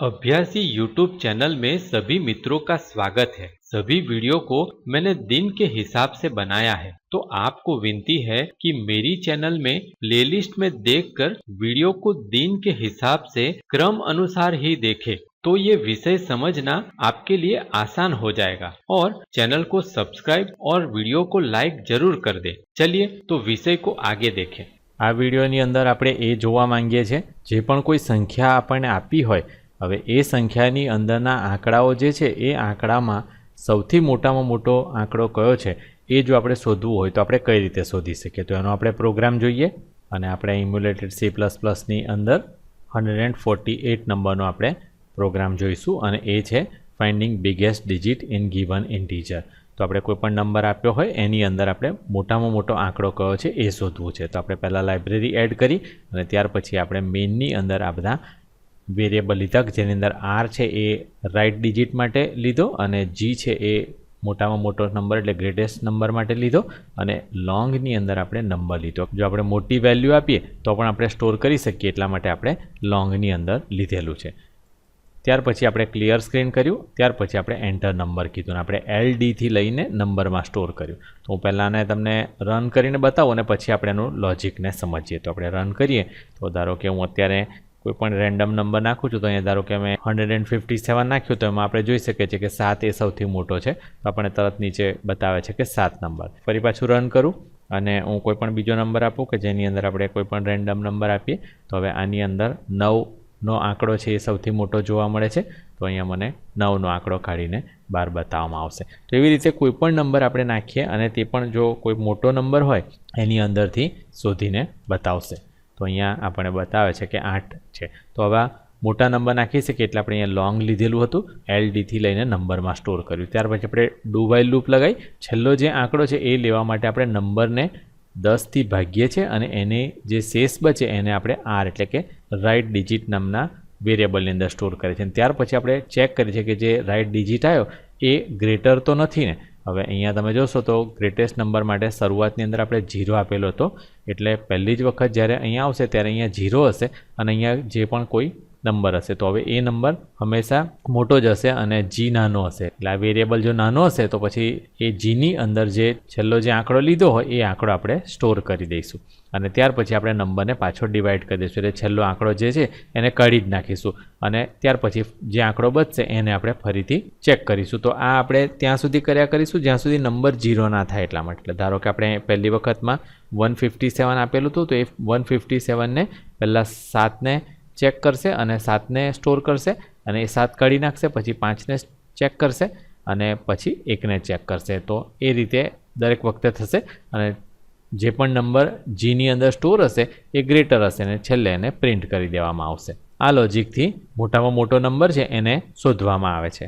अभ्यासी YouTube channel में सभी मित्रों का स्वागत है सभी वीडियो को मैंने दिन के हिसाब से बनाया है तो आपको विनती है कि मेरी चैनल में प्लेलिस्ट में देखकर वीडियो को दिन के हिसाब से क्रम अनुसार ही देखें तो ये विषय समझना आपके लिए आसान हो जाएगा और चैनल को सब्सक्राइब और वीडियो को लाइक जरूर कर दे चलिए तो विषय को आगे देखें આ વિડીયોની અંદર આપણે એ જોવા માંગીએ છીએ જે પણ કોઈ સંખ્યા આપણને આપી હોય હવે એ સંખ્યાની અંદરના આંકડાઓ જે છે, એ આંકડામાં સૌથી મોટામાં મોટો આંકડો કયો છે, એ જો આપણે શોધવું હોય તો આપણે કઈ રીતે શોધી શકીએ? તો એનો આપણે પ્રોગ્રામ જોઈએ અને આપણે ઇમ્યુલેટેડ સી પ્લસ પ્લસની અંદર હંડ્રેડ એન્ડ ફોર્ટી એટ નંબરનો આપણે પ્રોગ્રામ જોઈશું અને એ છે finding biggest digit in given integer. તો આપણે કોઈ પણ નંબર આપ્યો હોય, એની અંદર આપણે મોટામાં મોટો આંકડો કયો છે એ શોધવું છે. તો આપણે પહેલાં લાઇબ્રેરી એડ કરી અને ત્યાર પછી આપણે મેઇનની અંદર આ બધા વેરિયેબલ લીધા જેની અંદર આર છે એ રાઇટ ડિજિટ માટે લીધો અને જી છે એ મોટામાં મોટો નંબર એટલે ગ્રેટેસ્ટ નંબર માટે લીધો અને લોંગની અંદર આપણે નંબર લીધો. જો આપણે મોટી વેલ્યુ આપીએ તો પણ આપણે સ્ટોર કરી શકીએ એટલા માટે આપણે લોંગની અંદર લીધેલું છે. ત્યાર પછી આપણે ક્લિયર સ્ક્રીન કર્યું, ત્યાર પછી આપણે એન્ટર નંબર કીધું આપણે એલ ડીથી લઈને નંબરમાં સ્ટોર કર્યું. તો હું પહેલાં તમને રન કરીને બતાવું અને પછી આપણે એનું લોજિકને સમજીએ. તો આપણે રન કરીએ, તો ધારો કે હું અત્યારે કોઈ પણ રેન્ડમ નંબર નાખું છું તો અહીંયા ધારો કે મેં હંડ્રેડ એન્ડ ફિફ્ટી સેવન નાખ્યું તો એમાં આપણે જોઈ શકીએ છીએ કે સાત એ સૌથી મોટો છે. તો આપણને તરત નીચે બતાવે છે કે સાત નંબર ફરી પાછું રન કરું અને હું કોઈ પણ બીજો નંબર આપું કે જેની અંદર આપણે કોઈ પણ રેન્ડમ નંબર આપીએ. તો હવે આની અંદર નવનો આંકડો છે એ સૌથી મોટો જોવા મળે છે. તો અહીંયા મને નવનો આંકડો કાઢીને બહાર બતાવવામાં આવશે. તો એવી રીતે કોઈ પણ નંબર આપણે નાખીએ અને તે પણ જો કોઈ મોટો નંબર હોય, એની અંદરથી શોધીને બતાવશે. તો અહીંયા આપણને બતાવે છે કે આઠ છે. તો હવે મોટા નંબર નાખી શકીએ એટલે આપણે અહીંયા લોંગ લીધેલું હતું એલ ડીથી લઈને નંબરમાં સ્ટોર કર્યું. ત્યાર પછી આપણે ડુ લૂપ લગાવી છેલ્લો જે આંકડો છે એ લેવા માટે આપણે નંબરને દસથી ભાગીએ છીએ અને એને જે શેષ બચે એને આપણે આર એટલે કે રાઇટ ડિજિટ નામના વેરિયેબલની અંદર સ્ટોર કરીએ છીએ. ત્યાર પછી આપણે ચેક કરીએ છીએ કે જે રાઇટ ડિજિટ આવ્યો એ ગ્રેટર તો નથી ને. હવે અહીંયા તમે જોશો તો ગ્રેટેસ્ટ નંબર માટે શરૂઆતની અંદર આપણે જીરો આપેલો હતો. એટલે પહેલી જ વખત જ્યારે અહીંયા આવશે ત્યારે અહીંયા ઝીરો હશે અને અહીંયા જે પણ કોઈ નંબર હશે. તો હવે એ નંબર હંમેશા મોટો જ હશે અને જી નાનો હશે. એટલે આ વેરિયેબલ જો નાનો હશે, તો પછી એ જીની અંદર જે છેલ્લો જે આંકડો લીધો હોય, એ આંકડો આપણે સ્ટોર કરી દઈશું. અને ત્યાર પછી આપણે નંબરને પાછો ડિવાઈડ કરી દઈશું. એટલે છેલ્લો આંકડો જે છે, એને કાઢી જ નાખીશું. અને ત્યાર પછી જે આંકડો બચશે, એને આપણે ફરીથી ચેક કરીશું. તો આ આપણે ત્યાં સુધી કર્યા કરીશું, જ્યાં સુધી નંબર જીરો ના થાય એટલા માટે. એટલે ધારો કે આપણે પહેલી વખતમાં વન ફિફ્ટી સેવન આપેલું હતું, તો એ વન ફિફ્ટી સેવનને પહેલાં સાતને ચેક કરશે અને સાતને સ્ટોર કરશે અને એ સાત કાઢી નાખશે, પછી પાંચને ચેક કરશે અને પછી એકને ચેક કરશે. તો એ રીતે દરેક વખતે થશે અને જે પણ નંબર જીની અંદર સ્ટોર હશે, એ ગ્રેટર હશે અને છેલ્લે એને પ્રિન્ટ કરી દેવામાં આવશે. આ લોજિકથી મોટામાં મોટો નંબર છે એને શોધવામાં આવે છે.